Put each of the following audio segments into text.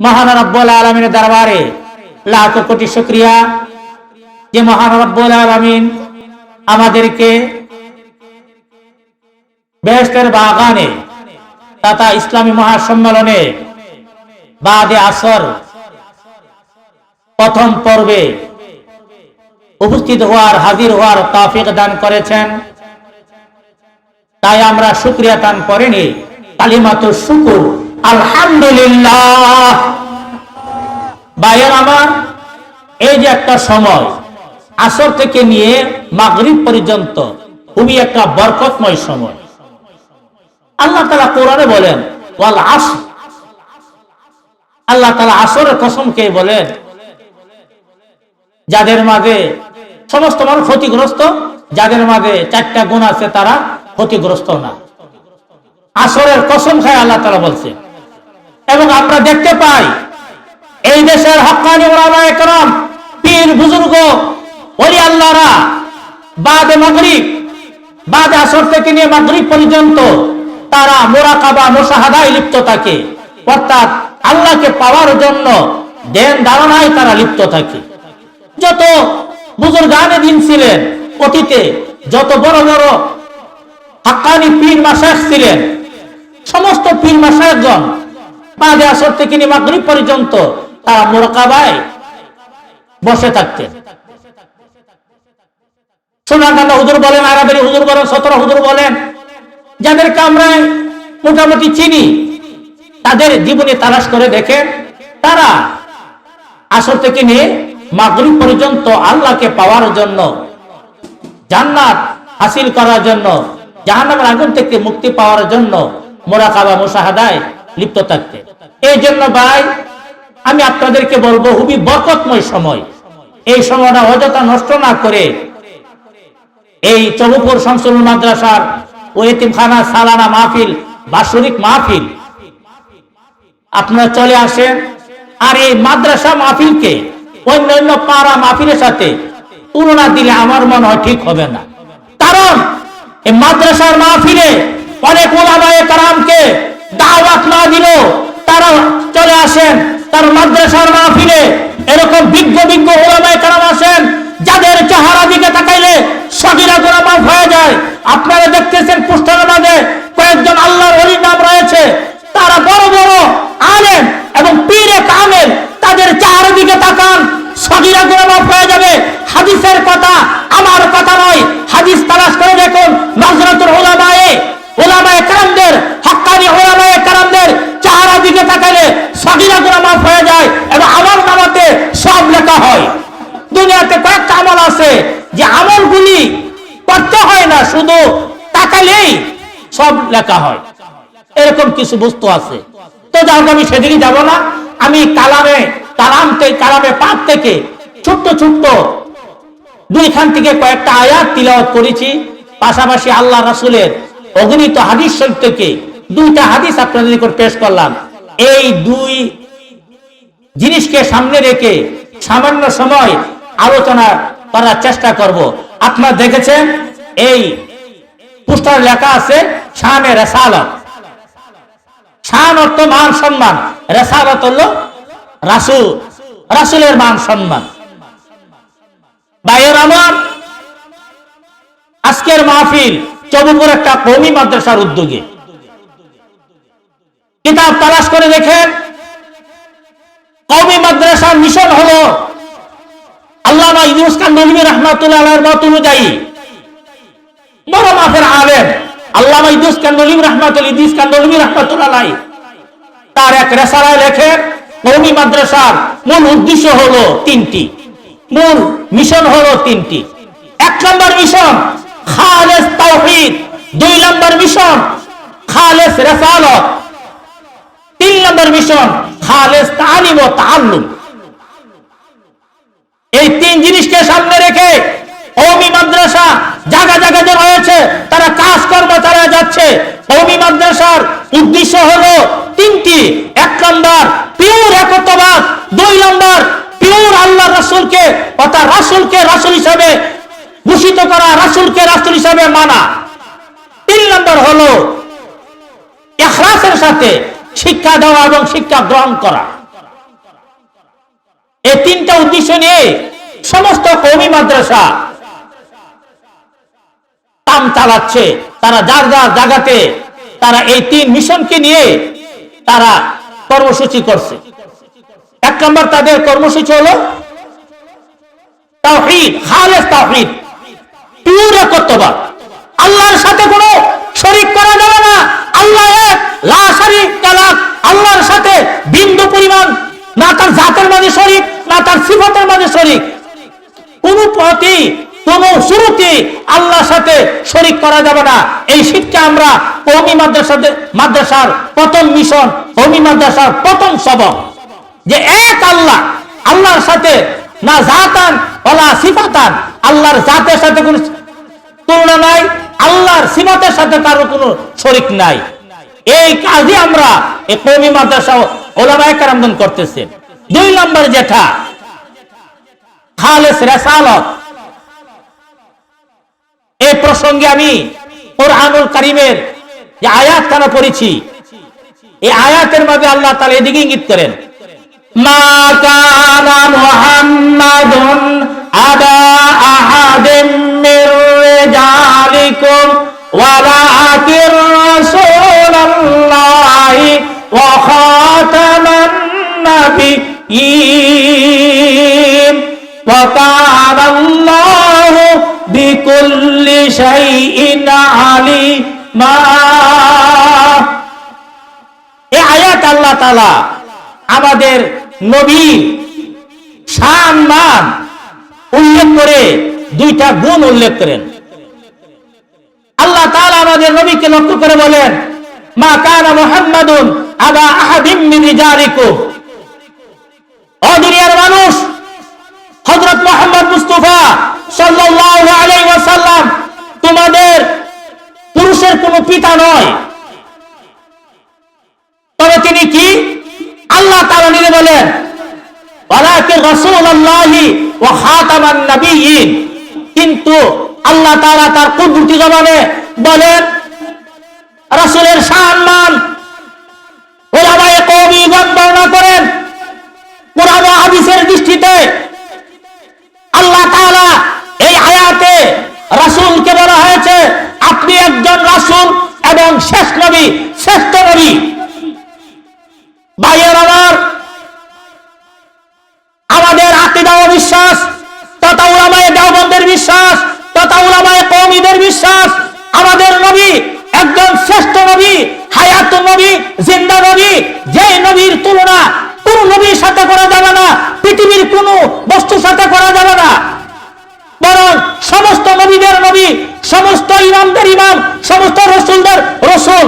মহান দরবারে লাখ কোটি শুক্রিয়া। যে আলমিন আমাদেরকে বেহেস্তের বাগানে তথা ইসলামী মহাসম্মেলনে বাদে আসর প্রথম পর্বে উপস্থিত হওয়ার, হাজির হওয়ার তাফিক দান করেছেন। তাই আমরা শুক্রিয়া দান করেনি কালিমাত শুকুর আলহামদুলিল্লাহ। ভাইয়ের আমার, এই যে একটা সময়, আসর থেকে নিয়ে মাগরিব পর্যন্ত, খুবই একটা বরকতময় সময়। আল্লাহ তালা কোরআনে বলেন, ওয়াল আস আল্লাহ তালা আসরের কসমকে বলেন, যাদের মাঝে সমস্ত মানুষ ক্ষতিগ্রস্ত, যাদের মাঝে চারটা গুণ আছে তারা ক্ষতিগ্রস্ত না। আসরের কসম খায় আল্লাহ তালা বলছে। এবং আমরা দেখতে পাই এই দেশের হকানি ওলামা পীর বুজুর্গ, ওলি আল্লাহরা বাদে মাগরিব, বাদে আসর থেকে নিয়ে মাগরিব পর্যন্ত তারা মোরাকাবা, মোশাহাদায় লিপ্ত থাকে। অর্থাৎ আল্লাহকে পাওয়ার জন্য দেন ধারণায় তারা লিপ্ত থাকে। যত বুজুর্গানে দিন ছিলেন, অতীতে যত বড় বড় হাক্কানি পীর মাসায় ছিলেন, সমস্ত পীর মাসায়কগণ বাদে আসর থেকে নিয়ে পর্যন্ত তারা মোরকাবায় বসে থাকতেন। সোনাকান্দা হুজুর বলেন, আরাবারি হুজুর বলেন, সতরা হুজুর বলেন, যাদেরকে আমরা মোটামুটি চিনি, তাদের জীবনে তালাশ করে দেখেন, তারা আসর থেকে নিয়ে মাগরিব পর্যন্ত আল্লাহকে পাওয়ার জন্য, জান্নাত হাসিল করার জন্য, জাহান্নামের আগুন থেকে মুক্তি পাওয়ার জন্য মোরাকাবা মুসাহাদায় লিপ্ত থাকতে। এই জন্য ভাই, আমি আপনাদেরকে বলব, খুবই বরকতময় সময়। এই সময়টা অযথা নষ্ট না করে এই চবুপুর শামসুল মাদ্রাসার ও এতিমখানা সালানা মাহফিল, বাৎসরিক মাহফিল। আপনারা চলে আসেন আর এই মাদ্রাসা মাহফিলকে অন্যান্য পাড়া মাহফিলের সাথে তুলনা দিলে আমার মনে হয় ঠিক হবে না। কারণ এই মাদ্রাসার মাহফিলে অনেক ওলামায়ে কারামকে দাওয়াত না দিল তারা চলে আসেন তার মাদ্রাসার মাহফিলে এরকম বিজ্ঞ বিজ্ঞ ওলামায়ে কারাম আসেন যাদের চেহারা দিকে তাকাইলে সগিরা গোনা মাফ হয়ে যায় আপনারা দেখতেছেন পুস্তকের মাঝে কয়েকজন আল্লাহর অলির নাম রয়েছে তারা বড় বড় আলেন এবং পীরে কামেল তাদের চেহারা দিকে তাকান সগিরা গোনা মাফ হয়ে যাবে হাদিসের কথা আমার কথা নয় হাদিস তালাশ করে দেখুন নজরতুল ওলামায়ে ওলামায়ে কারামদের হক্কানি ওলামায়ে কারামদের চেহারা দিকে তাকালে সগিরা গোনা মাফ হয়ে যায় এবং আমার নামাতে সব লেখা হয় দুনিয়াতে কয়েকটা আমল আছে যে আমলগুলি করতে হয় না শুধু তাকালেই সব লেখা হয়। এরকম কিছু বস্তু আছে। তো যাই হোক আমি সেদিকে যাব না। আমি কালামে, কালাম থেকে কালামে পাপ থেকে ছোট্ট ছোট্ট দুইখান থেকে কয়েকটা আয়াত তিলাওয়াত করেছি। পাশাপাশি আল্লাহ রাসুলের অগণিত হাদিস শরীফ থেকে দুইটা হাদিস আপনাদের নিকট পেশ করলাম। এই দুই জিনিসকে সামনে রেখে সামান্য সময় আলোচনা করার চেষ্টা করব। আপনার দেখেছেন, এই পুস্টার লেখা আছে, শানে রেসালত। শান অর্থ মান সম্মান, রেসালত হলো রাসুল, রাসুলের মান সম্মান। ভাইয়ের আমার, আজকের মাহফিল চবুপুর একটা কৌমি মাদ্রাসার উদ্যোগে। কিতাব তালাশ করে দেখেন কৌমি মাদ্রাসার মিশন হলো ইউনুস খান নবী রহমাতুল্লাহ মত অনুযায়ী বড় মাফের আলেম। আল্লামা খান নবী রহমাতুল ইদিস খান রহমাতুল্লাহ তার এক রেসারায় লেখেন কৌমি মাদ্রাসার মূল উদ্দেশ্য হলো তিনটি। মূল মিশন হলো তিনটি। এক নম্বর মিশন, খালেস তাওহীদ। দুই নম্বর মিশন, খালেস রেসালত। তিন নম্বর মিশন, খালেস তালিম ও তাআল্লুম। এই তিন জিনিসকে সামনে রেখে কৌমি মাদ্রাসা জায়গা জায়গা যে রয়েছে, তারা কাজ কাজকর্ম চালা যাচ্ছে। কৌমি মাদ্রাসার উদ্দেশ্য হলো তিনটি। এক নম্বর, পিওর একত্ববাদ দুই নম্বর, পিওর আল্লাহ রাসূলকে, অর্থাৎ রাসূলকে রাসূল হিসাবে ঘোষিত করা, রাসূলকে রাসূল হিসাবে মানা। তিন নম্বর হলো ইখলাসের সাথে শিক্ষা দেওয়া এবং শিক্ষা গ্রহণ করা। এই তিনটা উদ্দেশ্য নিয়ে সমস্ত কৌমি মাদ্রাসা কাম চালাচ্ছে, তারা যার যার জায়গাতে তারা এই তিন মিশনকে নিয়ে তারা কর্মসূচি করছে। এক নম্বর তাদের কর্মসূচি হলো আল্লাহর সাথে শরীক করা যাবে না। আল্লাহ লা শরীক আল্লাহর সাথে বিন্দু পরিমাণ না তার জাতের মাঝে শরীক, না তার সিফাতের মাঝে শরীক। কোন শুরুতে আল্লাহর সাথে শরীক করা যাবে না। এই শিক্ষা আমরা কৌমি মাদ্রাসাতে মাদ্রাসার প্রথম মিশন কৌমি মাদ্রাসার প্রথম সবক। যে এক আল্লাহ, আল্লাহর সাথে না জাতান, ওলা সিফাতান, আল্লাহর জাতের সাথে কোন তুলনা নাই, আল্লাহর সিফাতের সাথে কারও কোনো শরিক নাই। এই কাজে আমরা এই কৌমি মাদ্রাসা ওলামায় কারামদান করতেছে। দুই নম্বর যেটা, খালেস রেসালত। এই প্রসঙ্গে আমি কোরআনুল কারিমের যে আয়াত কেন পড়েছি এই আয়াতের মধ্যে আল্লাহ তালা এদিকে ইঙ্গিত করেন বিকুল্লি আয়াত আল্লাহ তালা আমাদের শান মান উল্লেখ করে দুইটা গুণ উল্লেখ করেন। আল্লাহ তাআলা আমাদের নবীকে লক্ষ্য করে বলেন, মা কানা মুহাম্মাদুন আবা আহাদিম মিন রিজালিকুম। মানুষ হযরত মুহাম্মদ মুস্তাফা সাল্লাল্লাহু আলাইহি ওয়াসাল্লাম তোমাদের পুরুষের কোনো পিতা নয়। তবে তিনি কি? আল্লাহ তাআলা নিজে বলেন কিন্তু আল্লাহ তারা তার কুদরতি জবানে বলেন, রাসূলের সম্মান ওলামায়ে কওমিগণ বর্ণনা করেন। ও হাদিসের দৃষ্টিতে আল্লাহ তাআলা এই আয়াতে রাসূলকে বলা হয়েছে আপনি একজন রাসূল এবং শেষ নবী, শ্রেষ্ঠ নবী। ভাইয়ের আমার, আমাদের আকিদা বিশ্বাস, তথা উলামায়ে দেওবন্দের বিশ্বাস, তথা উলামায়ে কওমিদের বিশ্বাস, আমাদের নবী একজন শ্রেষ্ঠ নবী, হায়াত নবী, জিন্দা নবী যে নবীর তুলনা কোন নবীর সাথে করা যাবে না পৃথিবীর কোন বস্তুর সাথে করা যাবে না বরং সমস্ত নবীদের নবী সমস্ত ইমামদের ইমাম সমস্ত রসুলদের রসুল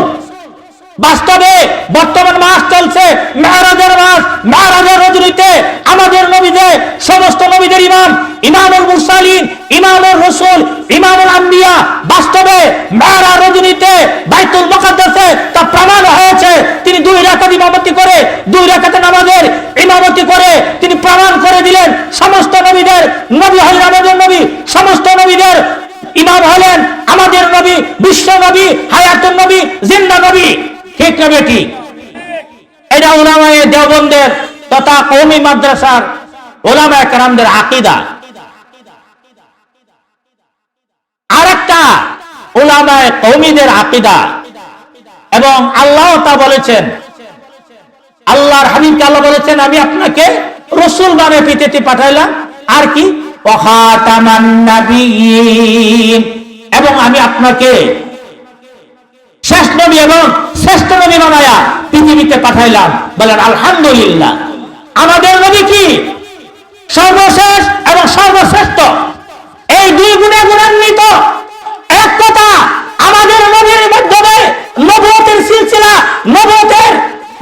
বাস্তবে বর্তমান মাস চলছে মেহরাজের মাস মেহরাজের রজনীতে আমাদের নবীদের সমস্ত নবীদের ইমাম ইমামুল মুরসালিন, ইমামুল রসুল, ইমামুল আম্বিয়া বাস্তবে মেহরা রজনীতে বাইতুল মুকাদ্দাসে তা প্রমাণ হয়েছে। তিনি দুই রাকাত ইমামতি করে, দুই রাকাতে নামাজের ইমামতি করে তিনি প্রমাণ করে দিলেন, সমস্ত নবীদের নবী হলেন আমাদের নবী, সমস্ত নবীদের ইমাম হলেন আমাদের নবী, বিশ্ব নবী, হায়াতুন নবী, জিন্দা নবী। ঠিক না বেটি? এটা ওলামায়ে দেওবন্দের তথা কৌমি মাদ্রাসার ওলামায়ে কারামদের আকিদা। আরেকটা ওলামায়ে কৌমিদের আকিদা। এবং আল্লাহ তা বলেছেন, আল্লাহর হাবিবকে আল্লাহ বলেছেন, আমি আপনাকে রসুল মানে পৃথিবীতে পাঠাইলাম, আর কি? এবং আমি আপনাকে শেষ নবী এবং শ্রেষ্ঠ নবী বানায়া পৃথিবীতে পাঠাইলাম। বলেন, আলহামদুলিল্লাহ। আমাদের নবী কি? সর্বশেষ এবং সর্বশ্রেষ্ঠ এই দুই গুণে গুণান্বিত এক কথা আমাদের নবীর মাধ্যমে নবতের সিলসিলা নবতের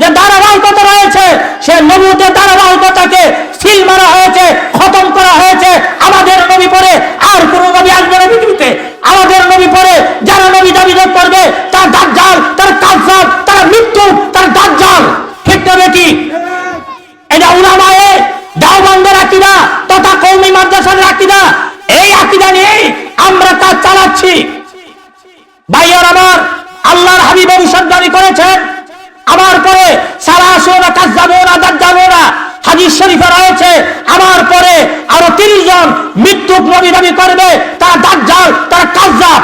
যে ধারাবাহিকতা রয়েছে সে নবতের ধারাবাহিকতাকে সিল মারা হয়েছে খতম করা হয়েছে আমাদের নবী পরে আর কোন নবী আসবে না পৃথিবীতে আমাদের নবী পরে যারা নবী দাবি করবে তার দাজ্জাল তার কালসার তার মৃত্যু তার দাজ্জাল ঠিক না বেটি এটা উলামায়ে দাওবন্দের আকিদা তথা কৌমি মাদ্রাসার আকিদা, এই আকিদা নিয়ে আমরা কাজ চালাচ্ছি। ভাইয়ার আমার আল্লাহর হাবিব ভবিষ্যৎবাণী করেছেন। আমার পরে সারা আসো না কাজ যাব না দাঁত যাব না, হাদিস শরীফে রয়েছে। আমার পরে আরও তিরিশ জন মৃত্যু নবী দাবি করবে, তারা দাজ্জাল, তারা কাজ্জাব।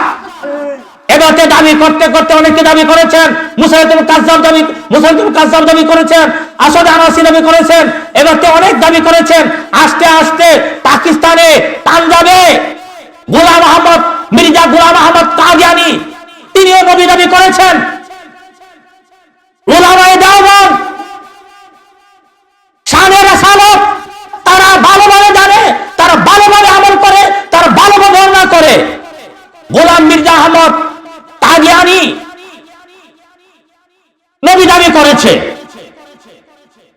এবারে দাবি করতে করতে অনেকে দাবি করেছেন মুসাইদুল কাজ্জাব দাবি মুসাইদুল কাজ্জাব দাবি করেছেন। আসাদ আনাসি দাবি করেছেন এবারে অনেক দাবি করেছেন। আস্তে আস্তে পাকিস্তানে পাঞ্জাবে গোলাম আহমদ, মির্জা গোলাম আহমদ কাদিয়ানি, তিনিও নবী দাবি করেছেন। ওলামায়ে দেওবন্দ শানের সালক তারা ভালোভাবে জানে তারা ভালোভাবে আমল করে তারা ভালোভাবে বর্ণনা করে গোলাম মির্জা আহমদ কাদিয়ানি নবী দাবি করেছে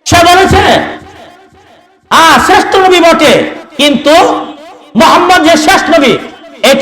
সে বলেছে আ শ্রেষ্ঠ নবী বটে কিন্তু মোহাম্মদ যে শেষ নবী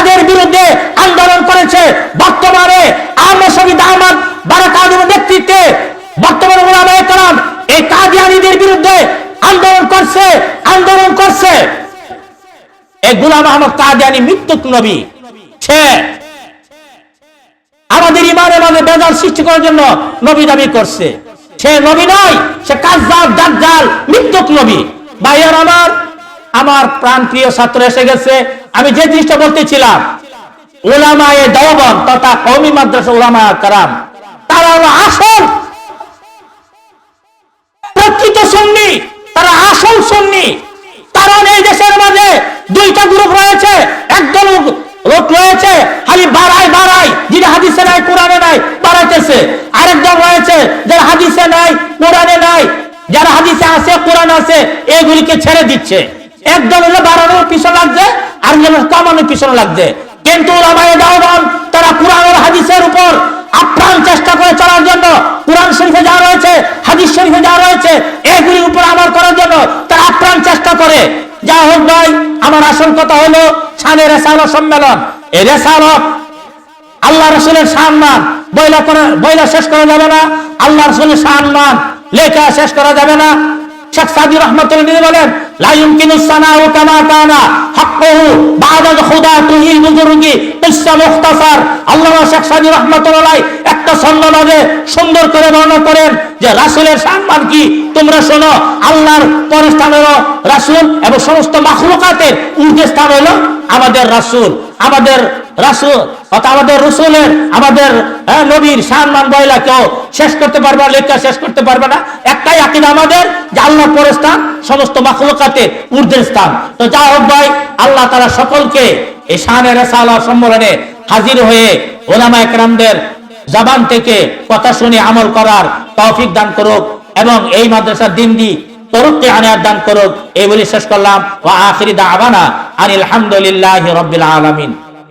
তাদের বিরুদ্ধে আন্দোলন করেছে। বর্তমানে নেতৃত্বে বর্তমানে ওলামায়ে কেরাম এই কাদিয়ানীদের বিরুদ্ধে আন্দোলন করছে আন্দোলন করছে। এই গুলাম আহমদ কাদিয়ানি মৃত্যুক নবী। সে আমাদের ইমানের মাঝে বেজাল সৃষ্টি করার জন্য নবী দাবি করছে। সে নবী নয়, সে কাজ্জাব দাজ্জাল, মৃত্যুক নবী। ভাইয়ার আমার আমার প্রাণ প্রিয় ছাত্র এসে গেছে। আমি যে জিনিসটা বলতেছিলাম ওলামায়ে দেওবন তথা কওমি মাদ্রাসা ওলামা কারাম, তারা হলো আসল। প্রকৃত সুন্নি, তারা আসল সুন্নি। কারণ এই দেশের মাঝে দুইটা গ্রুপ রয়েছে, একদল লোক রয়েছে, খালি বাড়াই বাড়াই যিনি হাদিসে নাই, কোরআনে নাই, বাড়াইতেছে। আরেক দল রয়েছে, যারা হাদিসে নাই, কোরআনে নাই, যারা হাদিসে আছে, কোরআন আছে, এগুলিকে ছেড়ে দিচ্ছে। একদল হলো বাড়ানোর পিছনে লাগছে আর যেন কমানোর পিছনে লাগছে। কিন্তু তারা কোরআন হাদিসের উপর আপ্রাণ চেষ্টা করে চলার জন্য, কোরআন শরীফে যা রয়েছে, হাদিস শরীফে যা রয়েছে, এগুলির উপর আমার করার জন্য তারা আপ্রাণ চেষ্টা করে। যা হোক ভাই, আমার আসল কথা হলো শানে রেসালত সম্মেলন। এই রেসালত আল্লাহ রসুলের সম্মান। বইলা করে বইলা শেষ করা যাবে না, আল্লাহ রসুলের সম্মান। লেখা শেষ করা যাবে না। শেখ সাদি রহমতুল্লাহ বলেন, লা ইউমকিনু সানাউ কামা কানা হাক্কুহু বাদা খুদা তুহি বুজুর্গি কিসসা মুখতাসার। আল্লামা শেখ সাদি রহমতুল্লাহ একটা ছন্দ সুন্দর করে বর্ণনা করেন যে, রাসূলের সম্মান কি? তোমরা শোনো, আল্লাহর পরে স্থান হলো রাসূল এবং সমস্ত মাখলুকাতের ঊর্ধ্বে স্থান হলো আমাদের রাসূল। আমাদের রাসূল, অর্থাৎ আমাদের রসুলের, আমাদের নবীর বয়লা কেউ শেষ করতে পারবে না লেখা শেষ করতে পারবে না। একটাই আকিদ আমাদের যে পরের স্থান সমস্ত মাখলুকাতে স্থান। তো যা হোক ভাই, আল্লাহ তারা সকলকে এই সম্মেলনে হাজির হয়ে ওলামা একরামদের জবান থেকে কথা শুনে আমল করার তৌফিক দান করুক এবং এই মাদ্রাসার দিন দি তরুককে আনার দান করুক। এই বলে শেষ করলাম। ওয়া আখিরি দাওয়ানা আনিল হামদুলিল্লাহি রাব্বিল আলামিন।